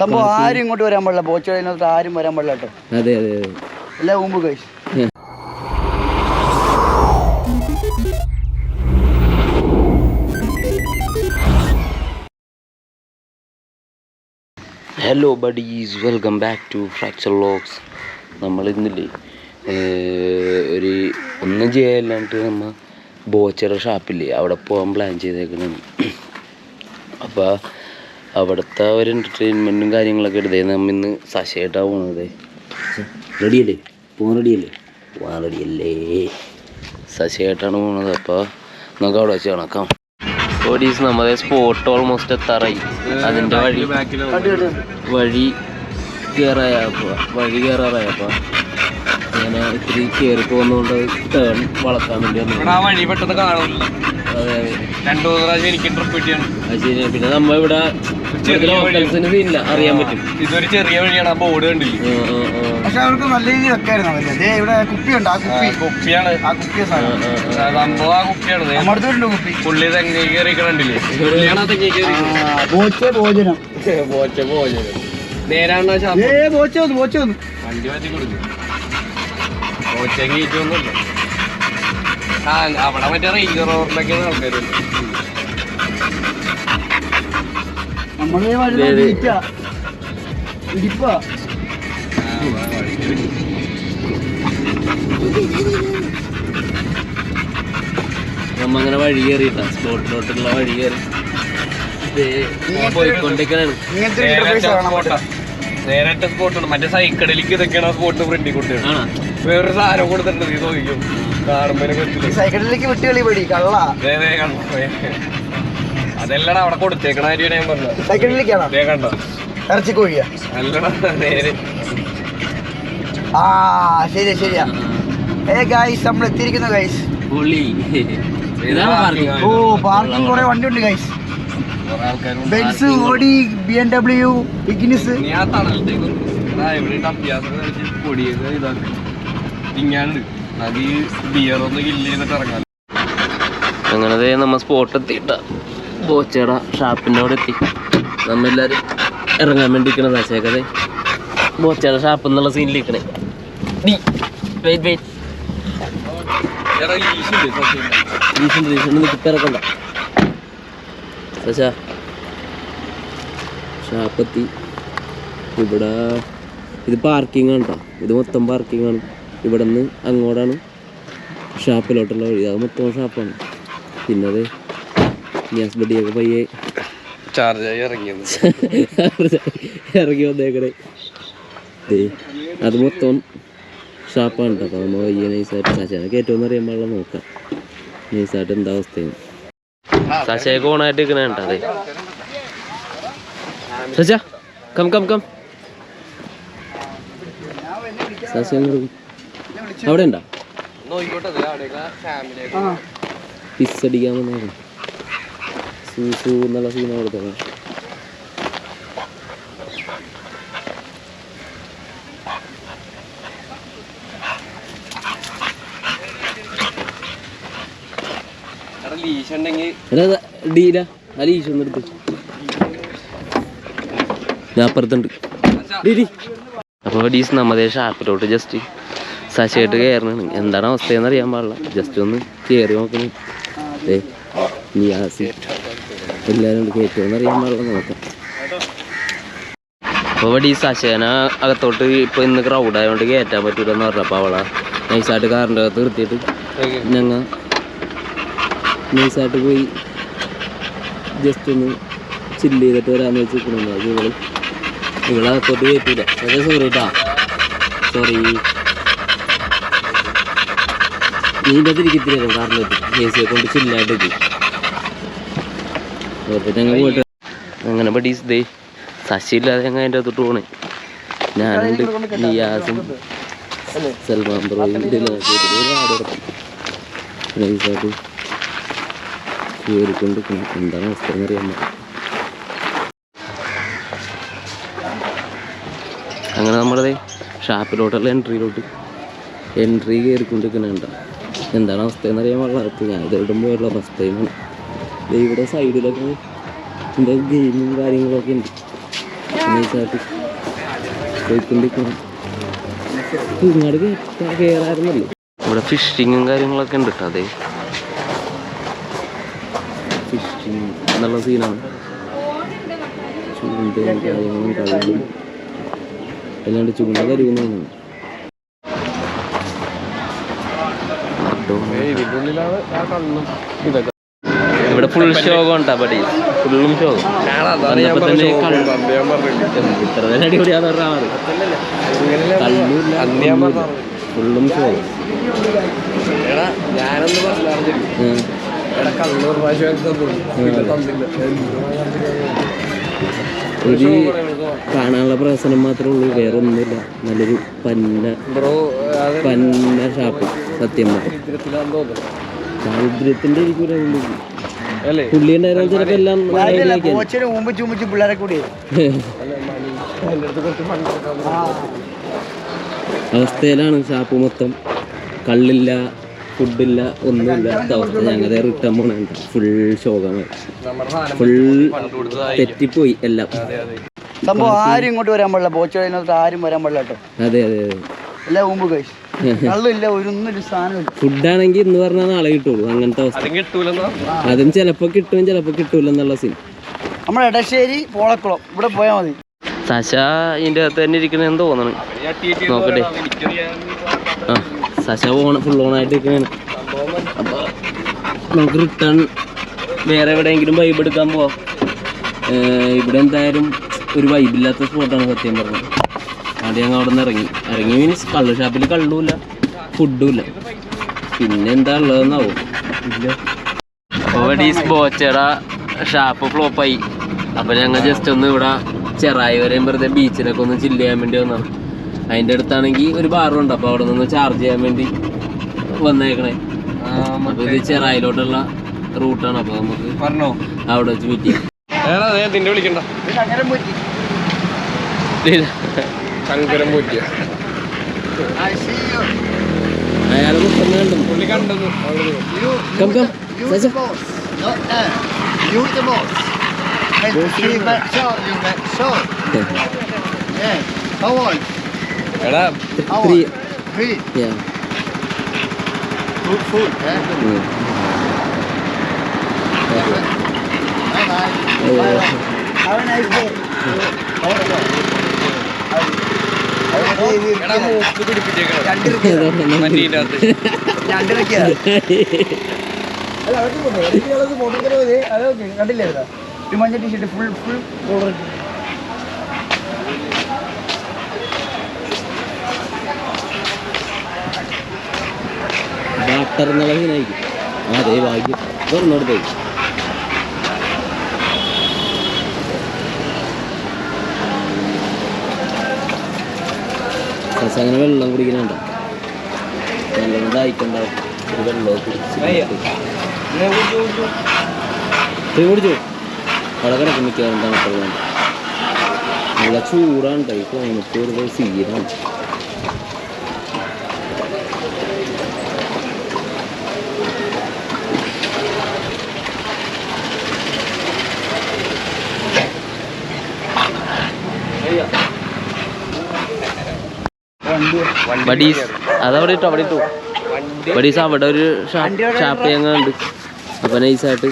സംഭവം ആരും ഇങ്ങോട്ട് വരാൻ പാടില്ല. ബോച്ചടിനകത്ത് ആരും വരാൻ പാടില്ല കേട്ടോ. അതെ അതെ എല്ലാം മുമ്പ് കഴിച്ചു. Hello buddies welcome back to Fracture Locks നമ്മൾ ഇന്നില്ലേ ഒരു ഒന്നും ചെയ്യാനില്ലാണ്ട് നമ്മൾ ബോച്ചറ ഷാപ്പില്ലേ അവിടെ പോകാൻ പ്ലാൻ ചെയ്തേക്കണാണ് അപ്പോൾ അവിടുത്തെ ഒരു എന്റർടൈൻമെന്റും കാര്യങ്ങളൊക്കെ എടുത്തേ നമ്മ ഇന്ന് സശയായിട്ടാണ് പോണത്. റെഡിയല്ലേ പോകാൻ റെഡിയല്ലേ പോകാൻ റെഡിയല്ലേ സശയായിട്ടാണ് പോണത്. അപ്പോൾ നമുക്ക് അവിടെ വെച്ച് കണക്കാം. ഓഡീസ് നമ്മുടെ സ്പോട്ട് ഓൾമോസ്റ്റ് എത്താറായി. അതിന്റെ വഴി വഴി കയറായപ്പോൾ വഴി കയറാറായപ്പോൾ അങ്ങനെ ഇത്തിരി കയറി പോകുന്നതുകൊണ്ട് ടേൺ വളക്കാൻ വേണ്ടി വന്നു അതെ അതെ. രണ്ടു മൂന്ന് പ്രാവശ്യം എനിക്ക് ട്രിപ്പ് കിട്ടിയാണ്. അത് ശരിയാണ് പിന്നെ നമ്മ ഇവിടെ ചെറിയ അറിയാൻ പറ്റും. ഇതൊരു ചെറിയ വഴിയാണ്. ആ ബോർഡ് കണ്ടില്ല? ആ, ആ, ആ. പക്ഷെ അവർക്ക് നല്ല രീതിയിൽ വെക്കായിരുന്നു അവർ. ദേ ഇവിടെ കുപ്പിയുണ്ട് ആ ആ, കുപ്പി. കുപ്പിയാണ്. ആ കുപ്പിയ ആ, സാധനം. ആ, ആ. ആ, സംഭവം ആ കുപ്പിയാണ്. ദേ. നമ്മുടെ അടുത്തുണ്ട് കുപ്പി. പുള്ളി തെങ്ങി കയറി കണ്ടില്ലേ? പുള്ളിയാണ് ആ തെങ്ങി കയറി ബോച്ച ഭോജനം പോച്ച പോച്ച നേരാണ് ആ ശാസ്ത്രം ഏ ബോച്ച വന്നു ബോച്ച വന്നു. വണ്ടി മാറ്റി കൊടുക്കും കയറ്റൊന്നുമില്ല ആ അവിടെ മറ്റേ റേഞ്ച് റോഡിലൊക്കെയാണ് ആൾക്കാരുണ്ട് നമ്മളെ വഴി. ഇടിപ്പാ. നമ്മങ്ങനെ വഴി കയറിയിട്ടാ സ്പോട്ടിലോട്ടുള്ള വഴി കയറി. ദേ, പോയിക്കൊണ്ടിരിക്കണാണ് നേരത്തെ സ്പോട്ടുണ്ട് മറ്റേ? സൈക്കിളിലേക്ക് ഇതൊക്കെയാണ് സ്പോട്ട് ഫ്രണ്ടിൽ കൊടുത്തത്. ആണോ? വേറൊരു സാധനം കൊടുത്തിട്ടുണ്ട് നീ നോക്കിക്കും. സൈക്കിളിലേക്ക് വിട്ടുകളി പേടി കള്ള. അതെല്ലടാ അവിടെ കൊടുത്തേക്കണ കാര്യം ഞാൻ പറഞ്ഞത്. സൈക്കിളിലേക്കാണോ? കണ്ടോ? ഇറച്ചിക്കോഴിയാ അല്ലടാ നേരെ. ആ ശരിയാ ശരിയാ. ഏ ഗൈസ് നമ്മൾ എത്തിയിരിക്കുന്നു ഗൈസ്. ഓ പാർക്കിംഗ് കുറെ വണ്ടി ഉണ്ട് guys Benz Audi B M W Ignis ആ തണലത്തേക്ക് ഇവിടെ അഭ്യാസം പൊടിയത് ഇതാക്കി. ഇങ്ങാണ്ട് അങ്ങനെ നമ്മ സ്പോട്ട് എത്തിയിട്ട. ബോച്ചയുടെ ഷാപ്പിന്റെ അവിടെ എത്തി. നമ്മെല്ലാവരും ഇറങ്ങാൻ വേണ്ടി നിൽക്കണ ദശേക്കതെ ബോച്ചയുടെ ഷാപ്പ് എന്നുള്ള വെയിറ്റ് വെയിറ്റ് ഇറക്കണ്ട ശശാ ഷാപ്പെത്തി ഇവിടെ ഇത് പാർക്കിംഗ് ആണ് കേട്ടോ ഇത് മൊത്തം പാർക്കിംഗ് ആണ്. ഇവിടെ നിന്ന് അങ്ങോട്ടാണ് ഷാപ്പിലോട്ടുള്ള വഴി. അത് മൊത്തം ഷാപ്പാണ്. പിന്നെ അത് ഗ്യാസ് ബഡിയൊക്കെ പയ്യെ ചാർജായി ഇറങ്ങി ഇറങ്ങി വന്നേക്കണേ. ദേ അത് മൊത്തം ഷാപ്പാണ് കേട്ടോ. അപ്പോൾ നമ്മൾ പയ്യെ നൈസായിട്ട് ശശാനെ ഏറ്റവും അറിയാൻ പാടില്ല നോക്കാം. നൈസായിട്ട് എന്താ അവസ്ഥയാണ് സാശയൊക്കെ ഓണായിട്ട് ഇരിക്കണ കേട്ടോ അതെ സച്ച കം കം കം. ശശ അവിടെ ഉണ്ടോ നോക്കിക്കോട്ടെ അവിടെയൊക്കെ ഫാമിലി ആ. പിസ് അടിക്കാൻ വന്നേക്കണം സൂസു എന്നുള്ള സീന കൊടുത്തത് ഡീല ഒന്ന് എടുത്ത് ഞാൻ അപ്പുറത്തുണ്ട്. D, D. അപ്പോൾ ഡീസ് നമ്മുടെ ഷാപ്പിലോട്ട് ജസ്റ്റ് സശയായിട്ട് കയറണാണ് എന്താണ് അവസ്ഥയെന്ന് അറിയാൻ പാടില്ല. ജസ്റ്റ് ഒന്ന് കയറി നോക്കണം. നിയാസി. എല്ലാവരും കയറ്റുമെന്ന് അറിയാൻ പാടില്ല നോക്കാം അപ്പോൾ ഇവിടെ ഈ സശേന അകത്തോട്ട് ഇപ്പോൾ ഇന്ന് ക്രൗഡ് ആയതുകൊണ്ട് കയറ്റാൻ പറ്റൂലെന്ന് പറഞ്ഞു. അപ്പോൾ അവളെ നൈസായിട്ട് കാറിന്റെ അകത്ത് നിർത്തിയിട്ട് ഞങ്ങൾ നൈസായിട്ട് പോയി ജസ്റ്റ് ഒന്ന് ചില്ല് ചെയ്തിട്ട് വരാമെന്ന് വെച്ചിരിക്കണമെന്ന് അത് ഇവൾ. ഇവളകത്തോട്ട് കയറ്റില്ല അതെ സോറി കേട്ടാ സോറി ഇതിന്റെ കാറിലെത്തി എ സിയെ കൊണ്ട് ചില്ലായിട്ട് പോയിട്ട് അങ്ങനെ പഠിച്ച് ദേ ശശി ഇല്ലാതെ ഞങ്ങൾ അതിന്റെ അകത്തോട്ട് പോണേ. ഞാനുണ്ട് നിയാസും സൽമാൻ ബ്രോയും നൈസായിട്ട് എന്താണ് അവസ്ഥ എന്നറിയാൻ അങ്ങനെ നമ്മളതേ ഷാപ്പിലോട്ടുള്ള എൻട്രിയിലോട്ട് എൻട്രി കയറിക്കൊണ്ടിരിക്കണുണ്ട എന്താണ് അവസ്ഥ എന്നറിയാൻ പാടില്ല. ഞാൻ ഇത് പോയുള്ള ഫസ്റ്റ് ടൈമാണ് ഇവിടെ സൈഡിലൊക്കെ എന്താ ഗെയിമും കാര്യങ്ങളൊക്കെ ഉണ്ട്. നൈസായിട്ട് പോയിക്കൊണ്ടിരിക്കണം. ഇങ്ങോട്ട് കയറാറുന്നല്ലോ ഇവിടെ ഫിഷിങ്ങും കാര്യങ്ങളൊക്കെ ഉണ്ട് കേട്ടോ അതെ ഫിഷിങ് എന്നുള്ള സീനാണ്. ചൂണ്ടയും കാര്യങ്ങളും കള്ളും അല്ലാണ്ട് ചൂണ്ട കരുകുന്നതാണ് ഉള്ളിലാണ് ആ കണ്ണും ഇതൊക്കെ. ഇവിടെ ഫുൾ ശോകം ഉണ്ടാ പടി? ഫുള്ളും ശോകം പറഞ്ഞില്ലേ ഇത്ര നേരം അടിപൊളിയാന്ന് പറഞ്ഞാൽ ഫുള്ളും ശോകം ഞാനൊന്ന് പറഞ്ഞില്ല ഒരു കാണാനുള്ള പ്രശ്നം മാത്രമേ ഉള്ളൂ വേറെ ഒന്നുമില്ല നല്ലൊരു പന്ന. ബ്രോ പന്ന ഷാപ്പ് സത്യം ദാരിദ്ര്യത്തിന്റെ പുള്ളി ഉണ്ടായിരുന്ന ചിലപ്പോ എല്ലാം പിള്ളേരെ കൂടി. അവസ്ഥയിലാണ് ഷാപ്പ് മൊത്തം. കള്ളില്ല ഫുഡില്ല ഒന്നുമില്ല. അവസ്ഥ. ഞങ്ങൾ റിട്ടേൺ പോണുണ്ട് ഫുൾ ശോകമായി. ഫുൾ തെറ്റിപ്പോയി എല്ലാം. അതെ അതെ. സംഭവം ആരും ഇങ്ങോട്ട് വരാൻ പാടില്ല. ബോച്ചതിനകത്ത് ആരും വരാൻ പാടില്ല കേട്ടോ. അതെ അതെ അതെ. കഴിച്ചു. കള്ളില്ല സാധനമില്ല. ഫുഡാണെങ്കിൽ ഇന്ന് പറഞ്ഞാൽ നാളെ കിട്ടുള്ളൂ അങ്ങനത്തെ അവസ്ഥ. അതും ചിലപ്പോ കിട്ടും ചിലപ്പോ കിട്ടൂല എന്നുള്ള സീൻ നമ്മുടെ എടശ്ശേരി പോളക്കുളം. ഇവിടെ പോയാൽ മതി. സശ ഇതിന്റെ അകത്ത് തന്നെ ഇരിക്കണെന്ന് തോന്നണം. നോക്കട്ടെ. ആ സശ ഓൺ ഫുൾ ഓണായിട്ട് ഇരിക്കണേണ്. അപ്പോൾ നമുക്ക് റിട്ടേൺ വേറെ എവിടെയെങ്കിലും വൈബ് എടുക്കാൻ പോവാം. ഇവിടെ എന്തായാലും ഒരു വൈബില്ലാത്ത സ്പോട്ടാണ് സത്യം പറഞ്ഞത്. ആദ്യം ഞങ്ങൾ അവിടെ നിന്ന് ഇറങ്ങി. ഇറങ്ങി മീൻസ് കള്ളു ഷാപ്പിൽ കള്ളുമില്ല ഇല്ല പിന്നെ എന്താ ഉള്ളതെന്നാവും? ബോച്ചട ഷാപ്പ് ഫ്ലോപ്പായി അപ്പൊ ഞങ്ങൾ ജസ്റ്റ് ഒന്ന് ഇവിടെ ചെറായി വരെയും വെറുതെ ബീച്ചിലൊക്കെ ഒന്ന് ചില്ല് ചെയ്യാൻ വേണ്ടി വന്നതാണ് അതിന്റെ അടുത്താണെങ്കിൽ ഒരു ബാറുണ്ട് അപ്പോൾ അവിടെ നിന്ന് ചാർജ് ചെയ്യാൻ വേണ്ടി വന്നേക്കണേ. അപ്പോൾ ഇത് ചെറായിലോട്ടുള്ള റൂട്ടാണ് അപ്പോൾ നമുക്ക് പറഞ്ഞോ? അവിടെ വെച്ച് മീറ്റ് ചെയ്യാം. വിളിക്കണ്ട. ഇത് അങ്ങനെ പറ്റി കങ്കരം പോറ്റിയ അയാളെ മുട്ടന്ന് കണ്ടു പുള്ളി കണ്ടെന്ന് അവിടെ come come Sacha You the boss. And you met show, you met show. Yeah. How old? എടാ How three old? Three. Yeah Good food. Eh? Bye bye. Have a nice day. എടാ മൂക്ക് കണ്ടില്ലേ? ഒരു മഞ്ഞ ടീഷർട്ട് ഫുൾ ഫുൾ ഭാഗ്യം തുറന്നെടുത്തേക്ക് അങ്ങനെ വെള്ളം കുടിക്കണുണ്ടോ നല്ലോണം ദാഹിക്കണ്ടാവും ഒരു വെള്ളമൊക്കെ കുടിച്ച് പോയി. കുടിച്ചു? അവിടെ കിടക്കും മിക്കവാറും തണുപ്പുള്ളത് നല്ല ചൂടാണ് കേട്ടോ ഈ ഒരു സീനാണ്. ബഡീസ് അതവിടെ ഇട്ടു അവിടെ ഇട്ടു. ബഡീസ് അവിടെ ഒരു ഷാപ്പ് ഞങ്ങൾ ഉണ്ട് അപ്പം നൈസായിട്ട്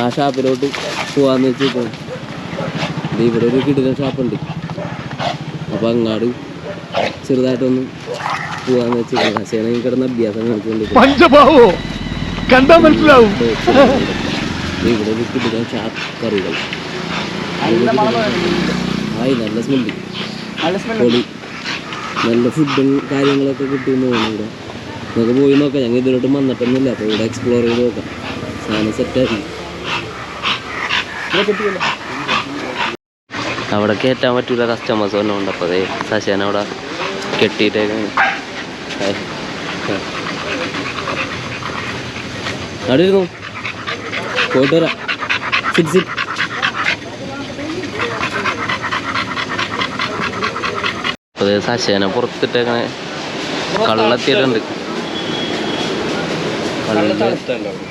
ആ ഷാപ്പിലോട്ട് പോവാന്ന് വെച്ചിട്ടാണ് ഇത് ഇവിടെ ഒരു കിടിലൻ ഷാപ്പുണ്ട്. അപ്പം അങ്ങാട് ചെറുതായിട്ടൊന്ന് പോവാന്ന് വെച്ചിട്ട് ഹസേന കിടന്ന അഭ്യാസം കാണിച്ചുകൊണ്ട് കണ്ടാ മനസ്സിലാവും. ഇവിടെ ഒരു കിടിലൻ ഷാപ്പ് കറികൾ. ആയി നല്ല സ്മെല്ല് പൊളി. നല്ല ഫുഡും കാര്യങ്ങളൊക്കെ കിട്ടുമെന്ന് തോന്നുന്നു ഇവിടെ നമുക്ക് പോയി നോക്കാം. ഞങ്ങൾ ഇതിലോട്ട് വന്നിട്ടൊന്നുമില്ല. അപ്പോൾ ഇവിടെ എക്സ്പ്ലോർ ചെയ്ത് നോക്കാം. സാധനം സെറ്റാക്കി അവിടെ കയറ്റാൻ പറ്റൂല കസ്റ്റമേഴ്സ് തന്നെ ഉണ്ട് അപ്പോൾ അതേ ശശാൻ അവിടെ കെട്ടിയിട്ടേക്കാണ് അവിടെ ഇരുന്നു? പോയിട്ട് വരാം. സിറ്റ് സിറ്റ് അപ്പോൾ അതേ ശശാനെ പുറത്തിട്ടേക്കണേ. കള്ളെത്തിയിട്ടുണ്ട്.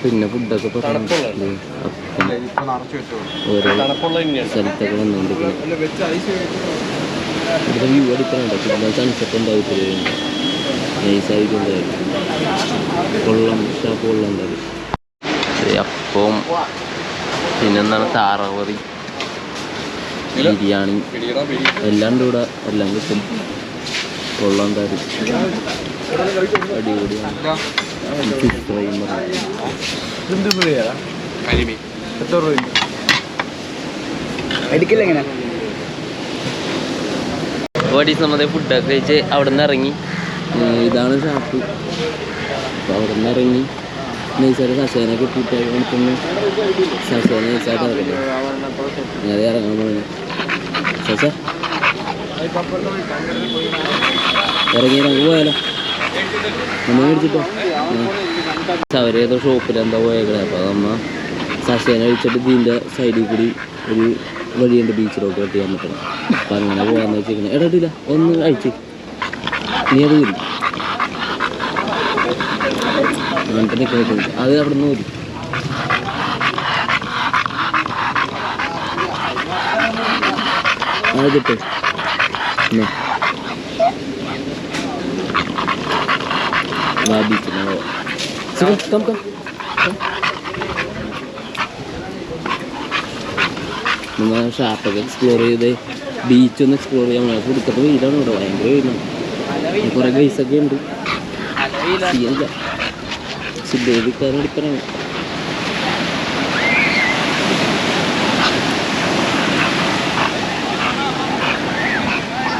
പിന്നെ ഫുഡൊക്കെ തണുപ്പുള്ളത്. ഓരോ തണുപ്പുള്ള തന്നെയാണ് സ്ഥലത്തൊക്കെ വന്നുകൊണ്ടിരിക്കുന്നത് ഇവിടുത്തെ വ്യൂ അടിക്കാനുണ്ട് പിന്നെ സൺസെറ്റ് ഉണ്ടാവും നൈസായിട്ട് ഉണ്ടായിരുന്നു കൊള്ളം ഷാപ്പ് കൊള്ളം ഉണ്ടാവും അപ്പം പിന്നെന്താണ്? താറാവറി ബിരിയാണി എല്ലാം കൂടെ ഇവിടെ എല്ലാം കിട്ടും. കൊള്ളാൻ തരും അടിപൊളിയാണ് ഫിഷ് ഫ്രൈ എന്ന് പറയുന്നത് എടുക്കില്ല എങ്ങനെ? വാട്ടീസ് നമ്മുടെ ഫുഡൊക്കെ കഴിച്ച് അവിടെ നിന്ന് ഇറങ്ങി ഇതാണ് ഷാപ്പ്. അപ്പോൾ അവിടെ നിന്ന് ഇറങ്ങി. നൈസായിട്ട് സശേനെ കിട്ടിയിട്ട് സസേന സശേനെ നൈസായിട്ട് ഇറങ്ങി അങ്ങനെ ഇറങ്ങാൻ പറഞ്ഞു. ശശ സാർ ഇറങ്ങിയാൽ പോയാലോ? നമ്മൾ മേടിച്ചിട്ടോ? അവരേതോ ഷോപ്പിൽ എന്താ പോയേക്കണേ. അപ്പോൾ നമ്മ സശേനെ കഴിച്ചിട്ട് ഇതിന്റെ സൈഡിൽ കൂടി ഒരു വഴിയുണ്ട് ബീച്ചിലോട്ട് കട്ട് ചെയ്യാൻ പറ്റണം അപ്പം അങ്ങനെ പോകാമെന്ന് വെച്ചിരിക്കുന്നത് ഇടട്ടില്ല ഒന്ന് കഴിച്ച് നീ അത് വരും അങ്ങനത്തെ കേട്ടു അത് അവിടെ നിന്ന് വരും അത് കിട്ടും നമ്മൾ ഷാപ്പൊക്കെ എക്സ്പ്ലോർ ചെയ്ത് ബീച്ച് ഒന്ന് എക്സ്പ്ലോർ ചെയ്യാൻ വേണം കൊടുത്തിട്ട് വെയിലാണ് ഇവിടെ ഭയങ്കര വെയിലാണ് കുറേ ഗൈസൊക്കെ ഉണ്ട്. സിദ്ധേവിക്കാരൻ എടുക്കാനാണ്.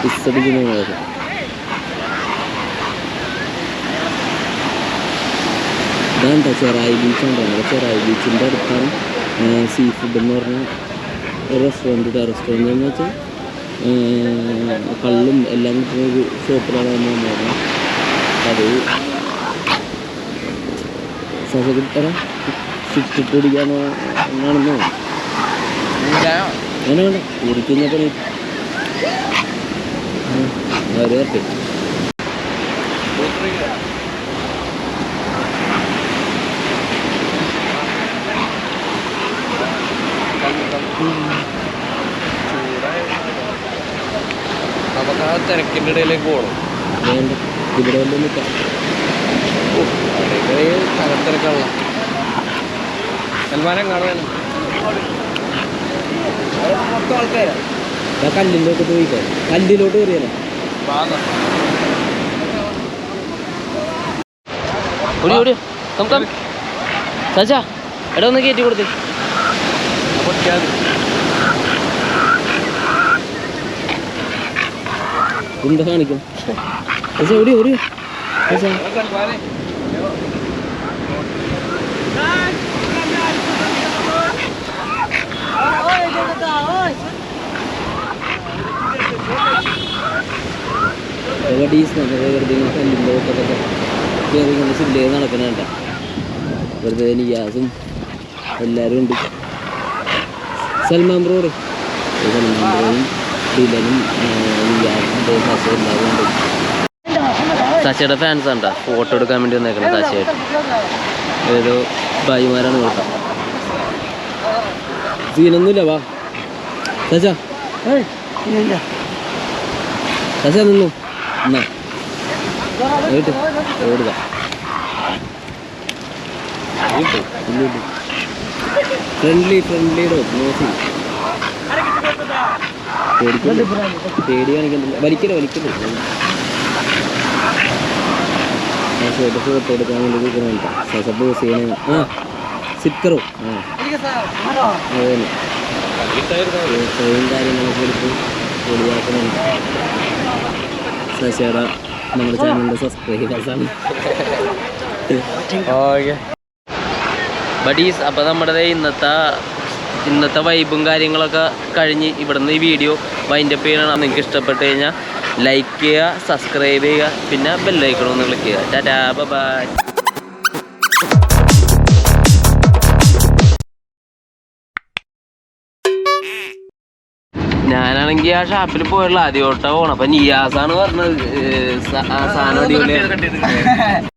ഇഷ്ടടിക്കുന്നതൊക്കെ ഇതാണ്ട ചെറായി ബീച്ചാണ് അവിടെ ചെറായി ബീച്ചിന്റെ അടുത്താണ് സീ ഫുഡ് എന്ന് പറഞ്ഞ റെസ്റ്റോറന്റ് റെസ്റ്റോറന്റ് എന്ന് വെച്ചാൽ കള്ളും എല്ലാം കിട്ടുന്ന ഒരു ഷോപ്പിലാണ് നമ്മൾ വന്നത് അത് സഹകരിത്തര ചുറ്റിട്ട് പിടിക്കാനോ എന്നാണെന്നോ അങ്ങനെ വേണ്ട കുടിക്കുന്ന പണി വരട്ടെ നമുക്ക് ആ തിരക്കിന്റെ ഇടയിലേക്ക് പോകണം ഇവിടെ വല്ലതും നിൽക്കാം തലത്തിരക്കുള്ള സൽമാനം ആ കല്ലിലോട്ട് പോയിക്കോ കല്ലിലോട്ട് കയറിയാലോ ഓടി ഓടി കം കം സച്ചാ എടാ ഒന്ന് കയറ്റി കൊടുത്തേ എന്താ കാണിക്കും? ഓടി ഓടി സച്ചാ എവടീസ് വെറുതെ കയറി ഇങ്ങനെ ചില്ലേ നടക്കണേണ്ട എല്ലാവരും ഉണ്ട്. സൽമാൻ ബ്രോഡ് സൽമാൻ ബ്രോയും ഡിലനും നിയാസും സശ എല്ലാവരും ഉണ്ട്. ഫാൻസ് ഉണ്ടാ ഫോട്ടോ എടുക്കാൻ വേണ്ടി വന്നേക്കണം സശയായിട്ട് ഏതോ ഭായിമാരാണ് കേട്ടോ സീനൊന്നുമില്ല വാ. സച്ച സച്ച നിന്നു. എന്നാ കേട്ട് ഓടുക ഫ്രണ്ട്ലി ഫ്രണ്ട്ലി ഡോ നോക്കി. പേടിക്കണ്ട പേടി കാണിക്കണ്ടില്ല. വലിക്കല്ലോ വലിക്കല്ലോ? ഫോട്ടോ എടുക്കാൻ വേണ്ടി നിൽക്കുന്നുണ്ട് സസ പോസ് ചെയ്യണ. ആ സിക്കറോ ആ. അതെ ഫോട്ടോയും കാര്യങ്ങളൊക്കെ എടുത്ത് പൊളിയാക്കുന്നുണ്ട് നമ്മുടെ ചാനലിന്റെ സബ്സ്ക്രൈബേഴ്സാണ് ബഡീസ് അപ്പോൾ നമ്മുടെ ഇന്നത്തെ ഇന്നത്തെ വൈബും കാര്യങ്ങളൊക്കെ കഴിഞ്ഞ് ഇവിടുന്ന് ഈ വീഡിയോ വൈൻഡ് അപ്പ് ചെയ്യണം. നിങ്ങൾക്ക് ഇഷ്ടപ്പെട്ട് കഴിഞ്ഞാൽ ലൈക്ക് ചെയ്യുക സബ്സ്ക്രൈബ് ചെയ്യുക പിന്നെ ബെല്ലൈക്കണമെന്ന് ക്ലിക്ക് ചെയ്യുക. ടാറ്റാ ബൈ ഞാനാണെങ്കിൽ ആ ഷാപ്പിൽ പോയുള്ള ആദ്യ ഓട്ടോ പോകണം അപ്പൊ നിയാസാണ് പറഞ്ഞത് സാധനം അടിപൊളിയാണ്